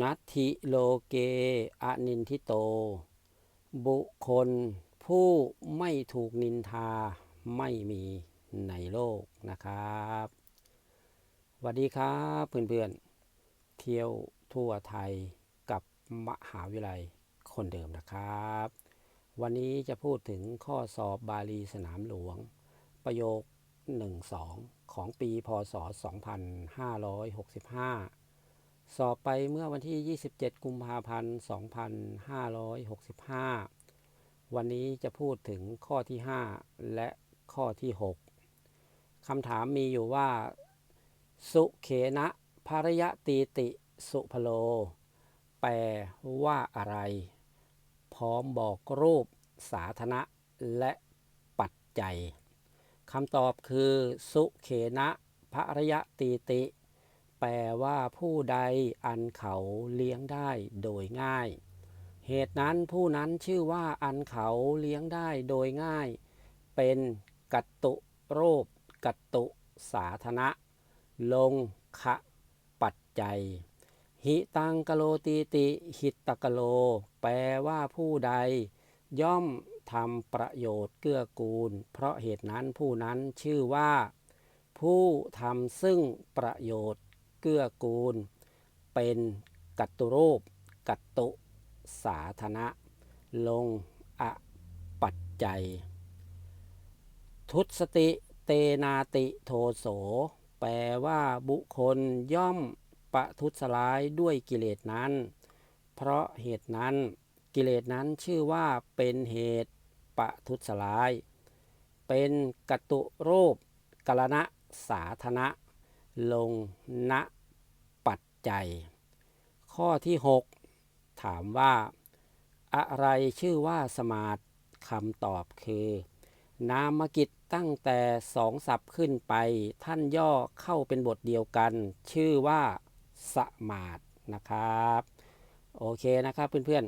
นัตถิโลเกอนินทิโต บุคคลผู้ไม่ถูกนินทาไม่มีในโลกนะครับสวัสดีครับเพื่อนๆ เที่ยวทั่วไทยกับมหาวิทยาลัยคนเดิมนะครับ วันนี้จะพูดถึงข้อสอบบาลีสนามหลวง ประโยค 1-2 ของปีพศ 2565 สอบไปเมื่อวันที่ 27 กุมภาพันธ์ 2565 วันนี้จะพูดถึงข้อที่ 5 และข้อที่ 6 คำถามมีอยู่ว่า สุเขนะภรยตีติสุพโล แปลว่าอะไร พร้อมบอกรูป สาธนะและปัจจัยคำตอบคือ สุเขนะภรยตีติ แปลว่าผู้ใดอันเขาเลี้ยงได้โดยง่าย เหตุนั้นผู้นั้นชื่อว่าอันเขาเลี้ยงได้โดยง่าย เป็นกัตตุโรปกัตตุสาธนะ ลงขะปัจจัย หิตังกโลตีติหิตตกโล แปลว่าผู้ใด ย่อมทำประโยชน์เกื้อกูล เพราะเหตุนั้นผู้นั้นชื่อว่า ผู้ทำซึ่งประโยชน์ เกื้อกูล เป็นกัตตุรูป กัตตุสาธนะ ลงอปัจจัย ทุสติเตนาติโทโส แปลว่าบุคคลย่อมปะทุษร้ายด้วยกิเลสนั้น เพราะเหตุนั้นกิเลสนั้นชื่อว่าเป็นเหตุปะทุษร้าย เป็นกัตุรูปกรณะสาธนะ ลงณปัจจัย ข้อที่ 6 ถามว่า อะไรชื่อว่าสมาธิคำตอบคือ นามกิจตั้งแต่สองศัพท์ขึ้นไป ท่านย่อเข้าเป็นบทเดียวกัน ชื่อว่าสมาธินะครับ โอเคนะครับเพื่อน